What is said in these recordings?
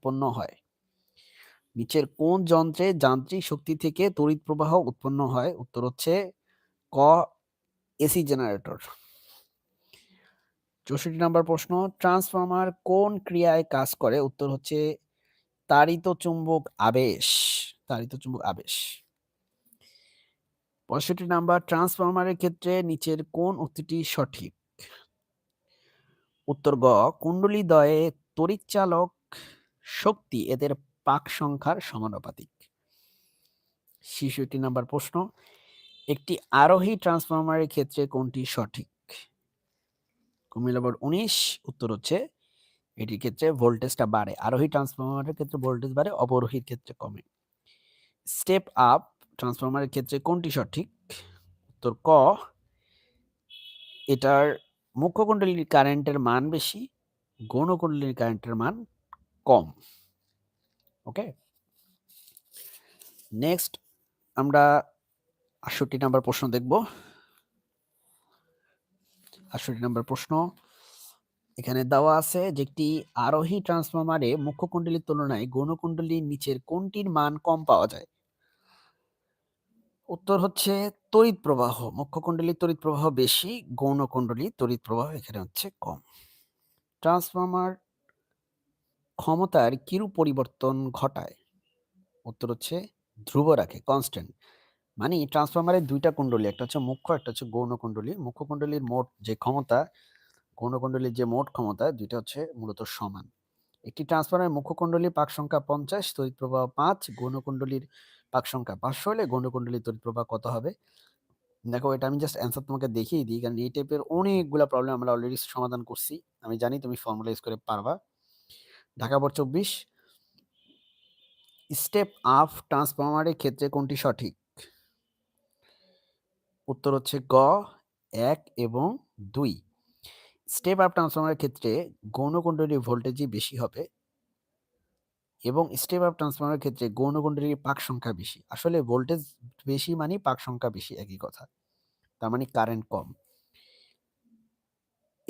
উৎপন্ন হয়। নিচের কোন যন্ত্রে যান্ত্রিক শক্তি থেকে তড়িৎ প্রবাহ উৎপন্ন হয়? উত্তর হচ্ছে ক, এসি জেনারেটর। চৌষট্টি নম্বর প্রশ্ন, ট্রান্সফর্মার কোন ক্রিয়ায় কাজ করে? উত্তর হচ্ছে তাড়িত চুম্বক আবেশ তাড়িত চুম্বক আবেশ। পঁয়ষট্টি নাম্বার, ট্রান্সফরমারের ক্ষেত্রে নিচের কোন উক্তিটি সঠিক? উত্তর গ কুণ্ডলী দয়ে তড়িৎচালক শক্তি এদের পাক সংখ্যার সমানুপাতিক। ছেষট্টি নাম্বার প্রশ্ন, একটি আরোহী ট্রান্সফরমারের ক্ষেত্রে কোনটি সঠিক? কুমিল্লা বোর্ড উনিশ, উত্তর হচ্ছে এটির ক্ষেত্রে ভোল্টেজটা বাড়ে। আরোহী ট্রান্সফরমারের ক্ষেত্রে ভোল্টেজ বাড়ে, অবরোহীর ক্ষেত্রে কমে। স্টেপ আপ ট্রান্সফরমারের ক্ষেত্রে কোনটি সঠিক? উত্তর ক, এটার মুখ্য কুণ্ডলীর কারেন্টের মান বেশি গৌণ কুণ্ডলীর কারেন্টের মান কম। ওকে নেক্সট আমরা আটষট্টি নাম্বার প্রশ্ন দেখব। আটষট্টি নাম্বার প্রশ্ন। এখানে দেওয়া আছে যে একটি আরোহী ট্রান্সফরমারে মুখ্য কুণ্ডলীর তুলনায় গৌণ কুণ্ডলীর নিচের কোনটির মান কম পাওয়া যায়? উত্তর হচ্ছে তড়িৎ প্রবাহ। মুখ্য কুণ্ডলীর তড়িৎ প্রবাহ বেশি গৌণ কুণ্ডলীর তড়িৎ প্রবাহ এখানে হচ্ছে কম। ট্রান্সফরমার ক্ষমতার কিরূপ পরিবর্তন ঘটায়? উত্তর হচ্ছে, ধ্রুব রাখে কনস্ট্যান্ট মানে ট্রান্সফরমারের দুইটা কুণ্ডলী, একটা হচ্ছে মুখ্য, একটা হচ্ছে গৌণ কুণ্ডলী। মুখ্য কুণ্ডলীর মোট যে ক্ষমতা, গৌণ কুণ্ডলীর যে মোট ক্ষমতা, দুইটা হচ্ছে মূলত সমান। একটি ট্রান্সফরমারের মুখ্য কুণ্ডলীর পাক সংখ্যা পঞ্চাশ, তড়িৎ প্রবাহ পাঁচ, গৌণ কুণ্ডলীর পাক সংখ্যা পাঁচশো হলে গৌণ কুণ্ডলীর তড়িৎ প্রবাহ কত হবে? দেখো, এটা আমি জাস্ট অ্যান্সার তোমাকে দেখিয়ে দিই, কারণ এই টাইপের অনেকগুলো প্রবলেম আমরা অলরেডি সমাধান করছি। আমি জানি তুমি ফর্মুলাইজ করে পারবা। ঢাকা বোর্ড চব্বিশ। স্টেপ আপ ট্রান্সফরমারের ক্ষেত্রে কোনটি সঠিক? উত্তর হচ্ছে গ, এক এবং দুই। স্টেপ আপ ট্রান্সফরমারের ক্ষেত্রে গৌণকুণ্ডলীর ভোল্টেজই বেশি হবে এবং স্টেপ আপ ট্রান্সফরমারের ক্ষেত্রে গৌণকুণ্ডলীর পাক সংখ্যা বেশি। আসলে ভোল্টেজ বেশি মানে পাক সংখ্যা বেশি, একই কথা। তার মানে কারেন্ট কম।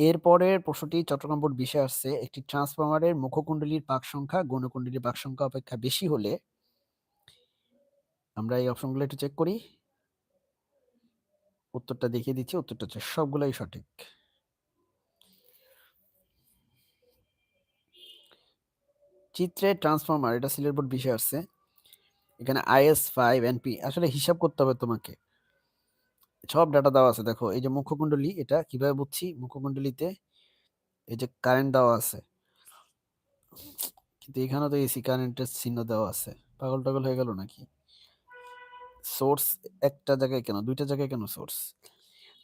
এরপরের প্রশ্নটি চট্টগ্রাম বোর্ড বিষয় আসছে, একটি ট্রান্সফরমারের মুখকুণ্ডলীর পাক সংখ্যা গণকুণ্ডলীর পাক সংখ্যা অপেক্ষা বেশি হলে আমরা এই অপশনগুলো একটু চেক করি। উত্তরটা দেখিয়ে দিচ্ছি, উত্তরটা হচ্ছে সবগুলাই সঠিক। চিত্রে ট্রান্সফরমার, এটা সিলেট বোর্ড বিষয় আসছে। এখানে আইএস ফাইভ এনপি আসলে হিসাব করতে হবে তোমাকে। সব ডাটা দেওয়া আছে। দেখো, এই যে মুখ্যকুণ্ডলী এটা কীভাবে বুঝছি? মুখ্যকুণ্ডলীতে এই যে কারেন্ট দেওয়া আছে। কিন্তু এখানে তো এসি কারেন্টের চিহ্ন দেওয়া আছে। পাগল টাগল হয়ে গেল নাকি? সোর্স একটা জায়গায় কেন? দুইটা জায়গায় কেন সোর্স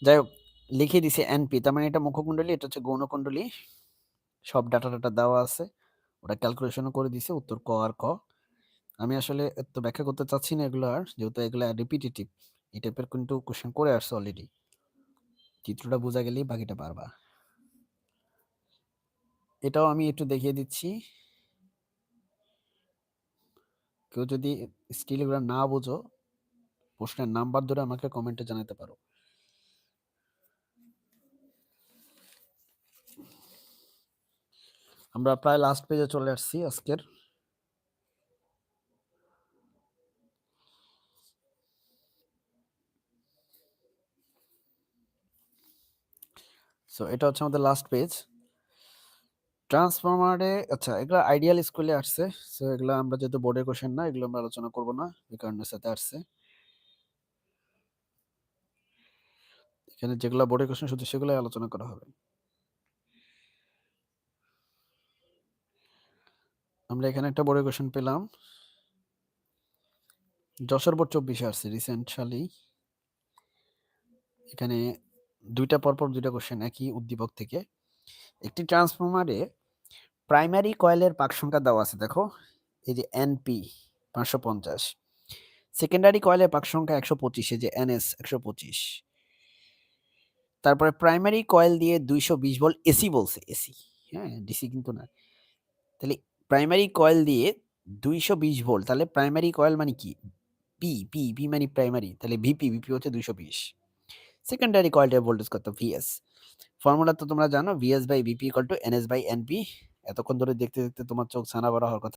যাই হোক, লিখে দিছে এনপি তার মানে এটা মুখ্যকুণ্ডলী এটা হচ্ছে গৌণকুণ্ডলী। সব ডাটা ডাটা দেওয়া আছে। ওটা ক্যালকুলেশনও করে দিছে, উত্তর ক আর ক। আমি আসলে তো ব্যাখ্যা করতে চাচ্ছি না এগুলো আর, যেহেতু এগুলো রিপিটেটিভ এই টাইপের কিন্তু কোশ্চেন করে আসছে অলরেডি চিত্রটা বোঝা গেলেই বাকিটা পারবা। এটাও আমি একটু দেখিয়ে দিচ্ছি। কেউ যদি স্টিল এগুলো না বোঝো, প্রশ্নের নাম্বার ধরে আমাকে কমেন্টে জানাতে পারো। আমরা প্রায় লাস্ট পেজে চলে আসছি আজকের। সো এটা হচ্ছে আমাদের লাস্ট পেজ ট্রান্সফরমারে আচ্ছা এগুলো আইডিয়াল স্কুলে আসছে। সো এগুলো আমরা যেহেতু বোর্ডের কোশ্চেন না, এগুলো আমরা আলোচনা করব না, এই কারণের সাথে আসছে। এখানে যেগুলো বোর্ডের কোশ্চেন শুধু সেগুলোই আলোচনা করা হবে। আমরা এখানে একটা বোর্ডের কোশ্চেন পেলাম। যশোর বোর্ড চব্বিশে আসছে রিসেন্ট এখানে দুইটা পরপর দুইটা কোশ্চেন একই উদ্দীপক থেকে। একটি ট্রান্সফরমারে প্রাইমারি কয়েলের পাক সংখ্যা দেওয়া আছে, দেখো। এই যে এনপি পাঁচশো পঞ্চাশ। সেকেন্ডারি কয়েলের পাক সংখ্যা একশো পঁচিশ যে এনএস একশো পঁচিশ। তারপরে প্রাইমারি কয়েল দিয়ে দুইশো বিশ ভোল্ট এসি বলছে এসি হ্যাঁ ডিসি কিন্তু না। তাহলে প্রাইমারি কয়েল দিয়ে দুইশো বিশ ভোল্ট তাহলে প্রাইমারি কয়েল মানে কি? পি পি পি মানে প্রাইমারি তাহলে ভিপি ভিপি হচ্ছে দুইশো বিশ। সেকেন্ডারি কয়েলটার ভোল্টেজ কত ভিএস ফর্মুলা তো তোমরা জানো VS by VP equal to NS by NP এতক্ষণ ধরে দেখতে দেখতে তোমার চোখ ছানা বড় হওয়ার কথা।